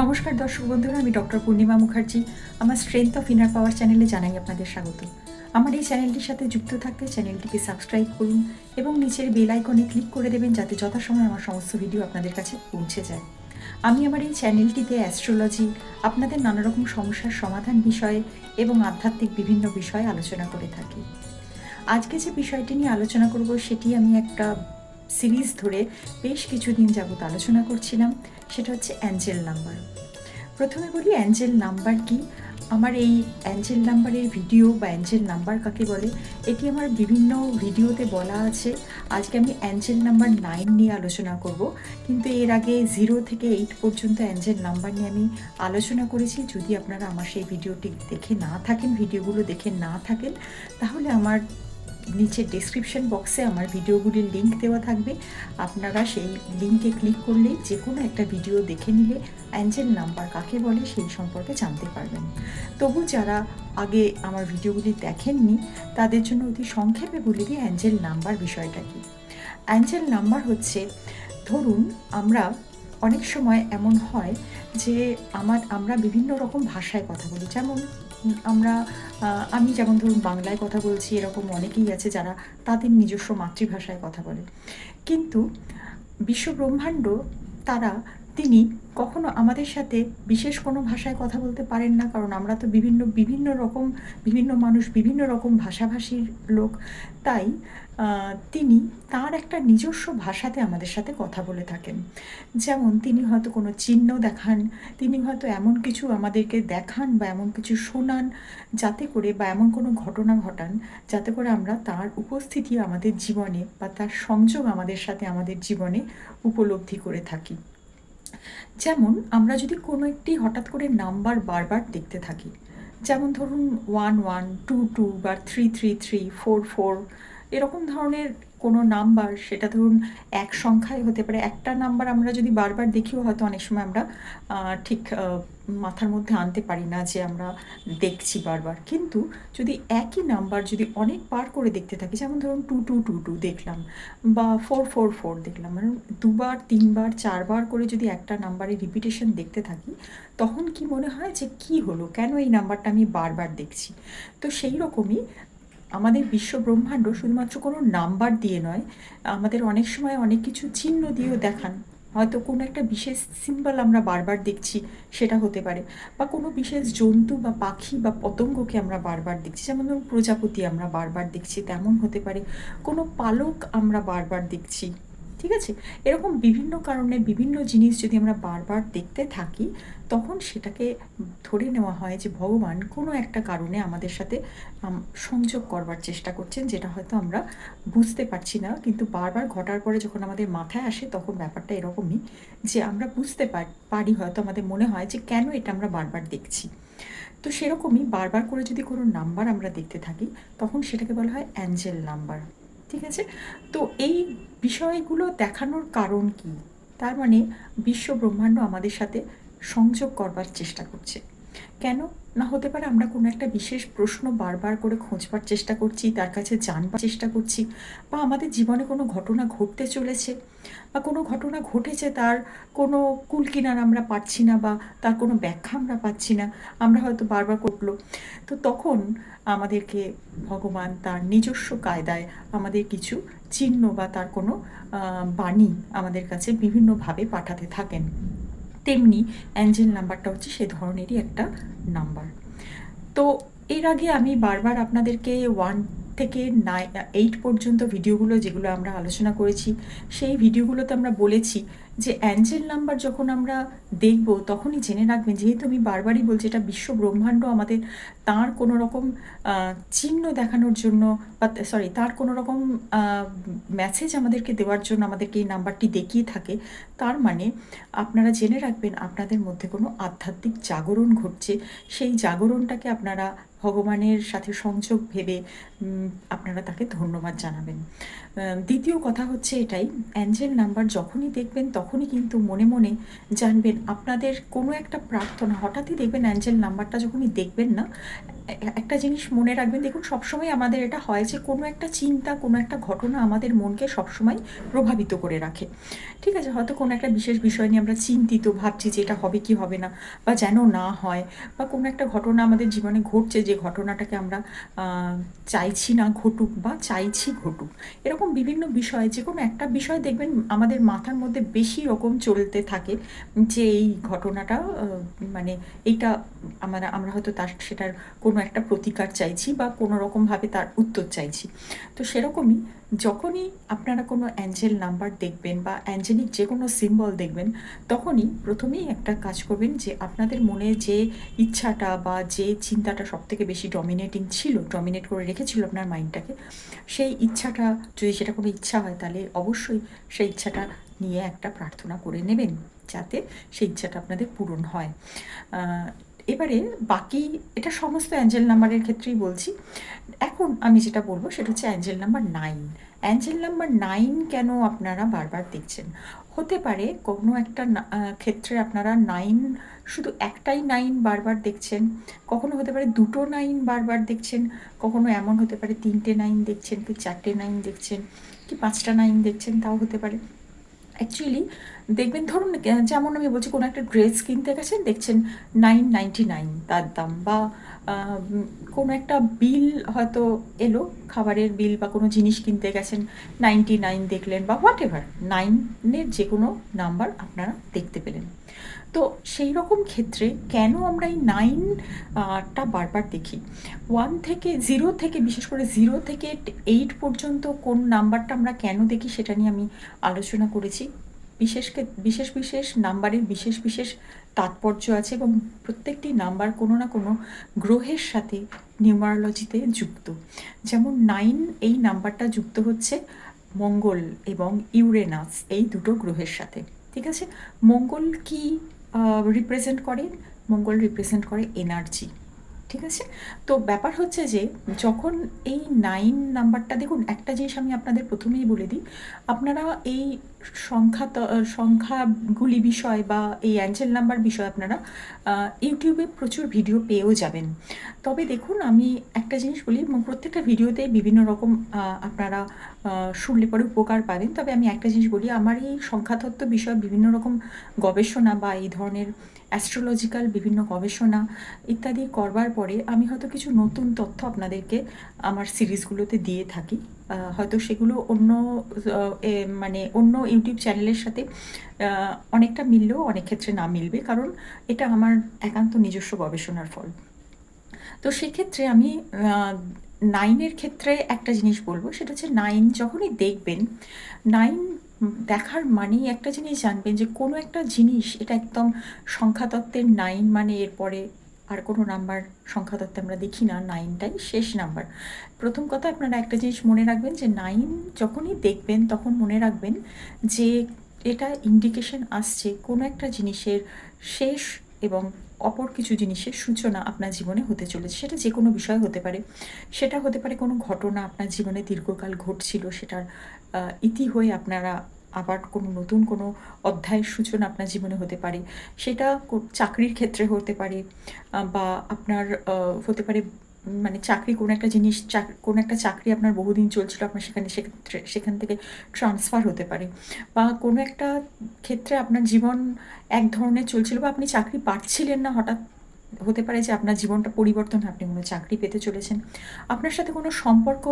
নমস্কার দর্শক বন্ধুরা, আমি ডক্টর পূর্ণিমা মুখার্জি। আমার স্ট্রেংথ অফ ইনার পাওয়ার চ্যানেলে জানাই আপনাদের স্বাগত। আমার এই চ্যানেলটির সাথে যুক্ত থাকতে চ্যানেলটিকে সাবস্ক্রাইব করুন এবং নিচের বেল আইকনে ক্লিক করে দেবেন যাতে যথাসময়ে আমার সমস্ত ভিডিও আপনাদের কাছে পৌঁছে যায়। আমি আমার এই চ্যানেলটিতে অ্যাস্ট্রোলজি আপনাদের নানা রকম সমস্যার সমাধান বিষয়ে এবং আধ্যাত্মিক বিভিন্ন বিষয়ে আলোচনা করে থাকি। আজকে যে বিষয়টি নিয়ে আলোচনা করব, সেটি আমি একটা সিরিজ ধরে বেশ কিছুদিন যাবত আলোচনা করছিলাম, সেটা হচ্ছে অ্যাঞ্জেল নাম্বার। প্রথমে বলি, অ্যাঞ্জেল নাম্বার কি? আমার এই অ্যাঞ্জেল নাম্বারের ভিডিও বা অ্যাঞ্জেল নাম্বার কাকে বলে, এটি আমার বিভিন্ন ভিডিওতে বলা আছে। আজকে আমি অ্যাঞ্জেল নাম্বার নাইন নিয়ে আলোচনা করব, কিন্তু এর আগে জিরো থেকে এইট পর্যন্ত অ্যাঞ্জেল নাম্বার নিয়ে আমি আলোচনা করেছি। যদি আপনারা আমার সেই ভিডিওটি দেখে না থাকেন, ভিডিওগুলো দেখে না থাকেন, তাহলে আমার নিচে ডিসক্রিপশন বক্সে আমার ভিডিওগুলির লিঙ্ক দেওয়া থাকবে। আপনারা সেই লিঙ্কে ক্লিক করলে যে কোনো একটা ভিডিও দেখে নিলে অ্যাঞ্জেল নাম্বার কাকে বলে সেই সম্পর্কে জানতে পারবেন। তবু যারা আগে আমার ভিডিওগুলি দেখেননি, তাদের জন্য অতি সংক্ষেপে বলে দিই অ্যাঞ্জেল নাম্বার বিষয়টা কি অ্যাঞ্জেল নাম্বার হচ্ছে, ধরুন আমরা অনেক সময় এমন হয় যে আমার, আমরা বিভিন্ন রকম ভাষায় কথা বলি। যেমন আমরা আমি যেমন ধরুন বাংলায় কথা বলছি, এরকম অনেকেই আছে যারা তাদের নিজস্ব মাতৃভাষায় কথা বলে। কিন্তু বিশ্বব্রহ্মাণ্ড তারা তিনি কখনো আমাদের সাথে বিশেষ কোনো ভাষায় কথা বলতে পারেন না, কারণ আমরা তো বিভিন্ন বিভিন্ন রকম, বিভিন্ন মানুষ, বিভিন্ন রকম ভাষাভাষীর লোক। তাই তিনি তার একটা নিজস্ব ভাষাতে আমাদের সাথে কথা বলে থাকেন। যেমন তিনি হয়তো কোনো চিহ্ন দেখান, তিনি হয়তো এমন কিছু আমাদেরকে দেখান বা এমন কিছু শোনান যাতে করে বা এমন কোনো ঘটনা ঘটান যাতে করে আমরা তার উপস্থিতি আমাদের জীবনে বা তার সংযোগ আমাদের সাথে আমাদের জীবনে উপলব্ধি করে থাকি। যেমন আমরা যদি কোনো একটি হঠাৎ করে নাম্বার বারবার দেখতে থাকি, যেমন ধরুন ওয়ান ওয়ান টু টু বা three three three four four এরকম ধরনের কোনো নাম্বার সেটা ধরুন এক সংখ্যায় হতে পারে। একটা নাম্বার আমরা যদি বারবার দেখিও, হয়তো অনেক সময় আমরা ঠিক মাথার মধ্যে আনতে পারি না যে আমরা দেখছি বারবার। কিন্তু যদি একই নাম্বার যদি অনেক অনেকবার করে দেখতে থাকি, যেমন ধরুন টু টু টু টু দেখলাম বা ফোর ফোর ফোর দেখলাম মানে দুবার, তিনবার, চারবার করে যদি একটা নাম্বারে রিপিটেশন দেখতে থাকি, তখন কি মনে হয় যে কি হলো? কেন এই নাম্বারটা আমি বারবার দেখছি? তো সেই রকমই আমাদের বিশ্ব ব্রহ্মাণ্ড শুধুমাত্র কোনো নাম্বার দিয়ে নয়, আমাদের অনেক সময় অনেক কিছু চিহ্ন দিয়েও দেখান। হয়তো কোনো একটা বিশেষ সিম্বল আমরা বারবার দেখছি, সেটা হতে পারে। বা কোনো বিশেষ জন্তু বা পাখি বা পতঙ্গকে আমরা বারবার দেখছি, যেমন ধরুন প্রজাপতি আমরা বারবার দেখছি, তেমন হতে পারে। কোনো পালক আমরা বারবার দেখছি। ঠিক আছে? এরকম বিভিন্ন কারণে বিভিন্ন জিনিস যদি আমরা বারবার দেখতে থাকি, তখন সেটাকে ধরে নেওয়া হয় যে ভগবান কোনো একটা কারণে আমাদের সাথে সংযোগ করবার চেষ্টা করছেন যেটা হয়তো আমরা বুঝতে পারছি না। কিন্তু বারবার ঘটার পরে যখন আমাদের মাথায় আসে, তখন ব্যাপারটা এরকমই যে আমরা বুঝতে পার- হয়তো আমাদের মনে হয় যে কেন এটা আমরা বারবার দেখছি। তো সেরকমই বারবার করে যদি কোনো নাম্বার আমরা দেখতে থাকি, তখন সেটাকে বলা হয় অ্যাঞ্জেল নাম্বার। ঠিক আছে? তো এই বিষয়গুলো দেখানোর কারণ কি? তার মানে বিশ্ব ব্রহ্মাণ্ড আমাদের সাথে সংযোগ করবার চেষ্টা করছে। কেন? না হতে পারে আমরা কোনো একটা বিশেষ প্রশ্ন বারবার করে খোঁজবার চেষ্টা করছি, তার কাছে জানবার চেষ্টা করছি, বা আমাদের জীবনে কোনো ঘটনা ঘটতে চলেছে, বা কোনো ঘটনা ঘটেছে তার কোনো কুল কিনার আমরা পাচ্ছি না, বা তার কোনো ব্যাখ্যা আমরা পাচ্ছি না, আমরা হয়তো বারবার করল। তো তখন আমাদেরকে ভগবান তার নিজস্ব কায়দায় আমাদের কিছু চিহ্ন বা তার কোনো বাণী আমাদের কাছে বিভিন্নভাবে পাঠাতে থাকেন। তেমনি অ্যাঞ্জেল নাম্বারটা হচ্ছে সে ধরনেরই একটা নাম্বার। তো এর আগে আমি বারবার আপনাদেরকে ওয়ান থেকে নাই এইট পর্যন্ত ভিডিওগুলো যেগুলো আমরা আলোচনা করেছি, সেই ভিডিওগুলোতে আমরা বলেছি যে অ্যাঞ্জেল নাম্বার যখন আমরা দেখব, তখনই জেনে রাখবেন, যেহেতু আমি বারবারই বলছি এটা বিশ্ব ব্রহ্মাণ্ড আমাদের তার কোনো রকম চিহ্ন দেখানোর জন্য বা সরি তার কোনো রকম মেসেজ আমাদেরকে দেওয়ার জন্য আমাদেরকে এই নাম্বারটি দেখিয়ে থাকে। তার মানে আপনারা জেনে রাখবেন, আপনাদের মধ্যে কোনো আধ্যাত্মিক জাগরণ ঘটছে। সেই জাগরণটাকে আপনারা ভগবানের সাথে সংযোগ ভেবে আপনারা তাকে ধন্যবাদ জানাবেন। দ্বিতীয় কথা হচ্ছে এটাই, অ্যাঞ্জেল নাম্বার যখনই দেখবেন তখনই কিন্তু মনে মনে জানবেন আপনাদের কোনো একটা প্রার্থনা, হঠাৎই দেখবেন অ্যাঞ্জেল নাম্বারটা যখনই দেখবেন না একটা জিনিস মনে রাখবেন, দেখুন সবসময় আমাদের এটা হয় যে কোনো একটা চিন্তা, কোনো একটা ঘটনা আমাদের মনকে সবসময় প্রভাবিত করে রাখে। ঠিক আছে, হয়তো কোনো একটা বিশেষ বিষয় নিয়ে আমরা চিন্তিত, ভাবছি যে এটা হবে কি হবে না, বা যেন না হয়, বা কোনো একটা ঘটনা আমাদের জীবনে ঘটছে যে ঘটনাটাকে আমরা চাইছি না ঘটুক বা চাইছি ঘটুক। এরকম বিভিন্ন বিষয় যে কোনো একটা বিষয় দেখবেন আমাদের মাথার মধ্যে বেশি রকম চলতে থাকে যে এই ঘটনাটা মানে এইটা আমরা আমরা হয়তো তার, সেটার কোনো একটা প্রতিকার চাইছি বা কোনো রকমভাবে তার উত্তর চাইছি। তো সেরকমই যখনই আপনারা কোনো অ্যাঞ্জেল নাম্বার দেখবেন বা অ্যাঞ্জেলিক যে কোনো সিম্বল দেখবেন, তখনই প্রথমেই একটা কাজ করবেন যে আপনাদের মনে যে ইচ্ছাটা বা যে চিন্তাটা সবথেকে বেশি ডমিনেটিং ছিল ডমিনেট করে রেখেছিল আপনার মাইন্ডটাকে সেই ইচ্ছাটা, যদি সেটা কোনো ইচ্ছা হয় তাহলে অবশ্যই সেই ইচ্ছাটা নিয়ে একটা প্রার্থনা করে নেবেন যাতে সেই ইচ্ছাটা আপনাদের পূরণ হয়। এবারে বাকি এটা সমস্ত অ্যাঞ্জেল নাম্বারের ক্ষেত্রেই বলছি। এখন আমি যেটা বলব সেটা হচ্ছে angel number nine. Angel number nine কেন আপনারা বারবার দেখছেন? হতে পারে কোনো একটা ক্ষেত্রে আপনারা নাইন, শুধু একটাই নাইন বারবার দেখছেন। কখনো হতে পারে দুটো নাইন বারবার দেখছেন, কখনো এমন হতে পারে তিনটে নাইন দেখছেন, কি চারটে নাইন দেখছেন, কি পাঁচটা নাইন দেখছেন, তাও হতে পারে। অ্যাকচুয়ালি দেখবেন ধরুন যেমন আমি বলছি, কোনো একটা ড্রেস কিনতে গেছেন, দেখছেন নাইন নাইনটি নাইন তার দাম বা কোনো একটা বিল হয়তো এলো, খাবারের বিল বা কোনো জিনিস কিনতে গেছেন নাইনটি নাইন দেখলেন বা হোয়াট এভার নাইনের যে কোনো নাম্বার আপনারা দেখতে পেলেন। তো সেই রকম ক্ষেত্রে কেন আমরা এই নাইনটা বারবার দেখি? ওয়ান থেকে জিরো থেকে, বিশেষ করে জিরো থেকে এইট পর্যন্ত কোন নাম্বারটা আমরা কেন দেখি সেটা নিয়ে আমি আলোচনা করেছি। বিশেষ বিশেষ বিশেষ নাম্বারের বিশেষ বিশেষ তাৎপর্য আছে এবং প্রত্যেকটি নাম্বার কোনো না কোনো গ্রহের সাথে নিউমারোলজিতে যুক্ত। যেমন নাইন এই নাম্বারটা যুক্ত হচ্ছে মঙ্গল এবং ইউরেনাস, এই দুটো গ্রহের সাথে। ঠিক আছে? মঙ্গল কি রিপ্রেজেন্ট করে, মঙ্গল রিপ্রেজেন্ট করে এনার্জি ঠিক আছে? তো ব্যাপার হচ্ছে যে, যখন এই নাইন নাম্বারটা দেখুন, একটা জিনিস আমি আপনাদের প্রথমেই বলে দিই, আপনারা এই সংখ্যা সংখ্যাগুলি বিষয় বা এই অ্যাঞ্জেল নাম্বার বিষয় আপনারা ইউটিউবে প্রচুর ভিডিও পেয়েও যাবেন। তবে দেখুন, আমি একটা জিনিস বলি প্রত্যেকটা ভিডিওতে বিভিন্ন রকম আপনারা শুনলে পরে উপকার পাবেন। তবে আমি একটা জিনিস বলি, আমার এই সংখ্যাতত্ত্ব বিষয়ে বিভিন্ন রকম গবেষণা বা এই ধরনের অ্যাস্ট্রোলজিক্যাল বিভিন্ন গবেষণা ইত্যাদি করবার পরে আমি হয়তো কিছু নতুন তথ্য আপনাদেরকে আমার সিরিজগুলোতে দিয়ে থাকি। হয়তো সেগুলো অন্য মানে অন্য ইউটিউব চ্যানেলের সাথে অনেকটা মিললেও অনেক ক্ষেত্রে না মিলবে, কারণ এটা আমার একান্ত নিজস্ব গবেষণার ফল। তো সেক্ষেত্রে আমি নাইনের ক্ষেত্রে একটা জিনিস বলব, সেটা হচ্ছে নাইন যখনই দেখবেন, নাইন দেখার মানেই একটা জিনিস জানবেন যে কোনো একটা জিনিস, এটা একদম সংখ্যাতত্ত্বের নাইন মানে এরপরে আর কোনো নাম্বার সংখ্যাতত্ত্বে আমরা দেখি না নাইনটাই শেষ নাম্বার। প্রথম কথা আপনারা একটা জিনিস মনে রাখবেন যে নাইন যখনই দেখবেন তখন মনে রাখবেন যে এটা ইন্ডিকেশন আসছে কোনো একটা জিনিসের শেষ এবং অপর কিছু জিনিসের সূচনা আপনার জীবনে হতে চলেছে। সেটা যে কোনো বিষয় হতে পারে। সেটা হতে পারে কোনো ঘটনা আপনার জীবনে দীর্ঘকাল ঘটছিল, সেটার ইতি হয়ে আপনারা আবার কোনো নতুন কোনো অধ্যায়ের সূচনা আপনার জীবনে হতে পারে। সেটা চাকরির ক্ষেত্রে হতে পারে বা আপনার হতে পারে মানে চাকরি কোনো একটা জিনিস, চাক, কোনো একটা চাকরি আপনার বহুদিন চলছিল, আপনার সেখানে, সেক্ষেত্রে, সেখান থেকে ট্রান্সফার হতে পারে। বা কোনো একটা ক্ষেত্রে আপনার জীবন এক ধরনের চলছিল বা আপনি চাকরি পাচ্ছিলেন না হঠাৎ হতে পারে যে আপনার জীবনটা পরিবর্তন, আপনি কোনো চাকরি পেতে চলেছেন। আপনার সাথে কোনো সম্পর্ক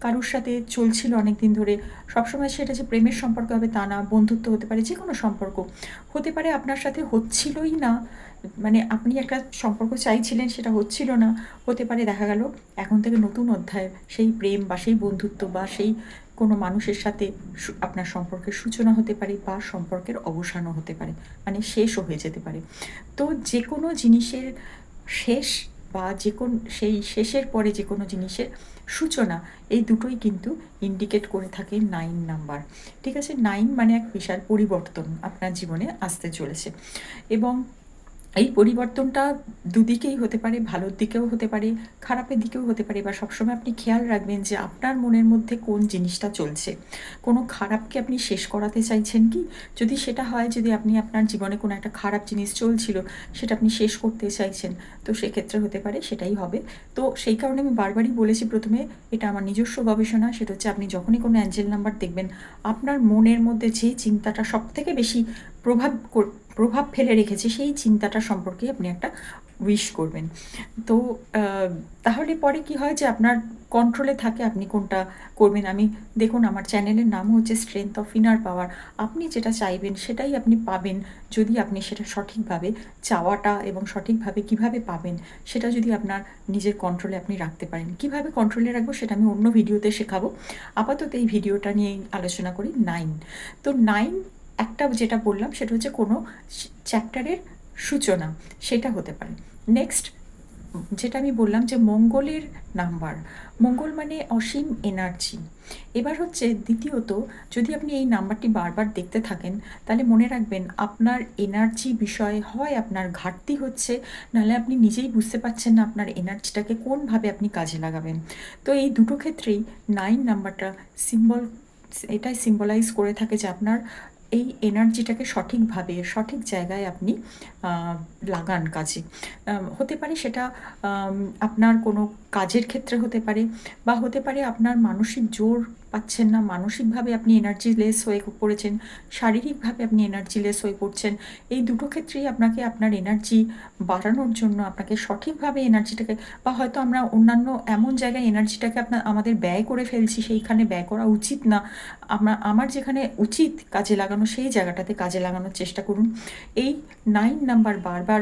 কারোর সাথে চলছিল অনেক দিন ধরে? সবসময় সেটা যে প্রেমের সম্পর্ক হবে তা না, বন্ধুত্ব হতে পারে, যে কোনো সম্পর্ক। হতে পারে আপনার সাথে হচ্ছিলই না মানে আপনি একটা সম্পর্ক চাইছিলেন, সেটা হচ্ছিল না। হতে পারে দেখা গেল, এখন থেকে নতুন অধ্যায়, সেই প্রেম বা সেই বন্ধুত্ব বা সেই কোনো মানুষের সাথে আপনার সম্পর্কের সূচনা হতে পারে বা সম্পর্কের অবসানও হতে পারে মানে শেষও হয়ে যেতে পারে। তো যে কোনো জিনিসের শেষ বা যে কোন সেই শেষের পরে যে কোনো জিনিসের সূচনা, এই দুটোই কিন্তু ইন্ডিকেট করে থাকে নাইন নাম্বার ঠিক আছে? নাইন মানে এক বিশাল পরিবর্তন আপনার জীবনে আসতে চলেছে। এবং এই পরিবর্তনটা দুদিকেই হতে পারে, ভালোর দিকেও হতে পারে, খারাপের দিকেও হতে পারে, বা সবসময় আপনি খেয়াল রাখবেন যে আপনার মনের মধ্যে কোন জিনিসটা চলছে। কোনো খারাপকে আপনি শেষ করাতে চাইছেন কি? যদি সেটা হয়, যদি আপনি আপনার জীবনে কোনো একটা খারাপ জিনিস চলছিল, সেটা আপনি শেষ করতে চাইছেন, তো সেক্ষেত্রে হতে পারে, সেটাই হবে। তো সেই কারণে আমি বারবারই বলেছি প্রথমে, এটা আমার নিজস্ব গবেষণা, সেটা হচ্ছে আপনি যখনই কোনো অ্যাঞ্জেল নাম্বার দেখবেন, আপনার মনের মধ্যে যে চিন্তাটা সব থেকে বেশি প্রভাব প্রভাব ফেলে রেখেছে, সেই চিন্তাটা সম্পর্কে আপনি একটা উইশ করবেন। তো তাহলে পরে কি হয় যে আপনার কন্ট্রোলে থাকে, আপনি কোনটা করবেন? আমি, দেখুন, আমার চ্যানেলের নাম হচ্ছে স্ট্রেংথ অফ ইনার পাওয়ার আপনি যেটা চাইবেন, সেটাই আপনি পাবেন। যদি আপনি সেটা সঠিকভাবে চাওয়াটা এবং সঠিকভাবে কীভাবে পাবেন, সেটা যদি আপনার নিজের কন্ট্রোলে আপনি রাখতে পারেন। কীভাবে কন্ট্রোলে রাখব, সেটা আমি অন্য ভিডিওতে শেখাবো। আপাতত এই ভিডিওটা নিয়ে আলোচনা করি নাইন তো নাইন একটা যেটা বললাম সেটা হচ্ছে কোনো চ্যাপ্টারের সূচনা, সেটা হতে পারে। নেক্সট যেটা আমি বললাম যে মঙ্গলের নাম্বার, মঙ্গল মানে অসীম এনার্জি এবার হচ্ছে দ্বিতীয়ত, যদি আপনি এই নাম্বারটি বারবার দেখতে থাকেন, তাহলে মনে রাখবেন আপনার এনার্জি বিষয়ে হয়, আপনার ঘাটতি হচ্ছে, নাহলে আপনি নিজেই বুঝতে পারছেন না আপনার এনার্জিটাকে কোনভাবে আপনি কাজে লাগাবেন। তো এই দুটো ক্ষেত্রেই নাইন নাম্বারটা সিম্বল এটাই সিম্বলাইজ করে থাকে যে আপনার এই এনার্জিটাকে সঠিকভাবে, সঠিক জায়গায় আপনি লাগান কাজে। হতে পারে সেটা আপনার কোনো কাজের ক্ষেত্রে হতে পারে বা হতে পারে আপনার মানসিক জোর পাচ্ছেন না। মানসিকভাবে আপনি এনার্জি লেস হয়ে পড়েছেন, শারীরিকভাবে আপনি এনার্জি লেস হয়ে পড়ছেন। এই দুটো ক্ষেত্রেই আপনাকে আপনার এনার্জি বাড়ানোর জন্য আপনাকে সঠিকভাবে এনার্জিটাকে বা হয়তো আমরা অন্যান্য এমন জায়গায় এনার্জিটাকে আপনার আমাদের ব্যয় করে ফেলছি, সেইখানে ব্যয় করা উচিত না। আমরা, আমার যেখানে উচিত কাজে লাগানো, সেই জায়গাটাতে কাজে লাগানোর চেষ্টা করুন। এই নাইন নাম্বার বারবার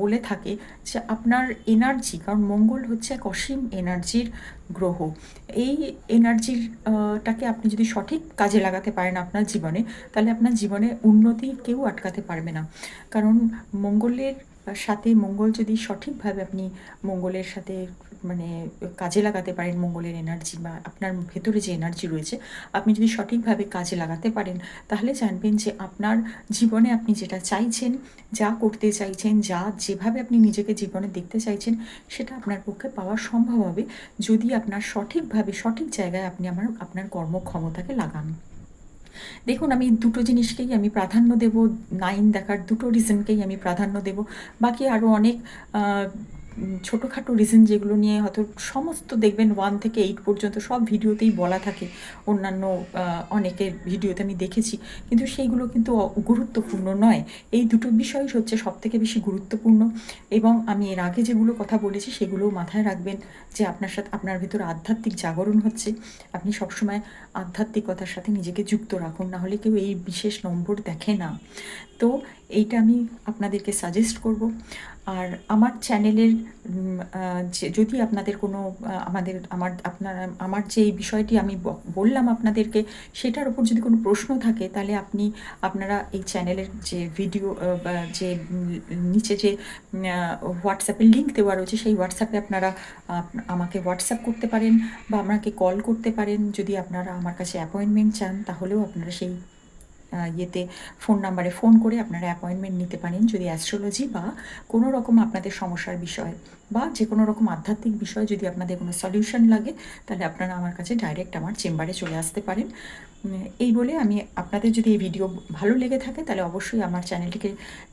বলে থাকে যে আপনার এনার্জি কারণ মঙ্গল হচ্ছে এক অসীম এনার্জির গ্রহ। এই এনার্জির টাকে আপনি যদি সঠিক কাজে লাগাতে পারেন আপনার জীবনে, তাহলে আপনার জীবনে উন্নতি কেউ আটকাতে পারবে না। কারণ মঙ্গলের সাথে মঙ্গল যদি সঠিকভাবে আপনি মঙ্গলের সাথে মানে কাজে লাগাতে পারেন, মঙ্গলের এনার্জি বা আপনার ভেতরে যে এনার্জি রয়েছে, আপনি যদি সঠিকভাবে কাজে লাগাতে পারেন, তাহলে জানবেন যে আপনার জীবনে আপনি যেটা চাইছেন, যা করতে চাইছেন, যা যেভাবে আপনি নিজেকে জীবনে দেখতে চাইছেন, সেটা আপনার পক্ষে পাওয়া সম্ভব হবে যদি আপনার সঠিকভাবে, সঠিক জায়গায় আপনি আমার, আপনার কর্মক্ষমতাকে লাগান। দেখুন, আমি দুটো জিনিসকেই আমি প্রাধান্য দেব, নাইন দেখার দুটো রিজনকেই আমি প্রাধান্য দেব। বাকি আরও অনেক ছোটোখাটো রিজন যেগুলো নিয়ে হয়তো সমস্ত দেখবেন ওয়ান থেকে এইট পর্যন্ত সব ভিডিওতেই বলা থাকে। অন্যান্য অনেকের ভিডিওতে আমি দেখেছি। কিন্তু সেইগুলো কিন্তু গুরুত্বপূর্ণ নয়। এই দুটো বিষয় হচ্ছে সব থেকে বেশি গুরুত্বপূর্ণ। এবং আমি এর আগে যেগুলো কথা বলেছি, সেগুলোও মাথায় রাখবেন যে আপনার সাথে, আপনার ভিতরে আধ্যাত্মিক জাগরণ হচ্ছে। আপনি সবসময় আধ্যাত্মিকতার সাথে নিজেকে যুক্ত রাখুন, না হলে কেউ এই বিশেষ নম্বর দেখে না। তো এইটা আমি আপনাদেরকে সাজেস্ট করব। আর আমার চ্যানেলের যদি আপনাদের কোনো আমাদের, আমার, আপনার, আমার যে এই বিষয়টি আমি বললাম আপনাদেরকে, সেটার উপর যদি কোনো প্রশ্ন থাকে, তাহলে আপনি, আপনারা এই চ্যানেলের যে ভিডিও যে নিচে যে হোয়াটসঅ্যাপের লিঙ্ক দেওয়া রয়েছে, সেই হোয়াটসঅ্যাপে আপনারা আমাকে হোয়াটসঅ্যাপ করতে পারেন বা আমাকে কল করতে পারেন। যদি আপনারা আমার কাছে অ্যাপয়েন্টমেন্ট চান, তাহলেও আপনারা সেই ইয়েতে ফোন নাম্বারে ফোন করে আপনারা অ্যাপয়েন্টমেন্ট নিতে পারেন। যদি অ্যাস্ট্রোলজি বা কোনো রকম আপনাদের সমস্যার বিষয় বা যে কোনো রকম আধ্যাত্মিক বিষয় যদি আপনাদের কোনো সলিউশন লাগে, তাহলে আপনারা আমার কাছে ডাইরেক্ট আমার চেম্বারে চলে আসতে পারেন। এই বলে আমি আপনাদের যদি এই ভিডিও ভালো লেগে থাকে, তাহলে অবশ্যই আমার চ্যানেলটিকে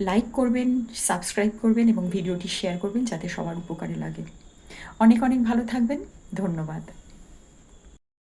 লাইক করবেন সাবস্ক্রাইব করবেন এবং ভিডিওটি শেয়ার করবেন, যাতে সবার উপকারে লাগে। অনেক অনেক ভালো থাকবেন। ধন্যবাদ।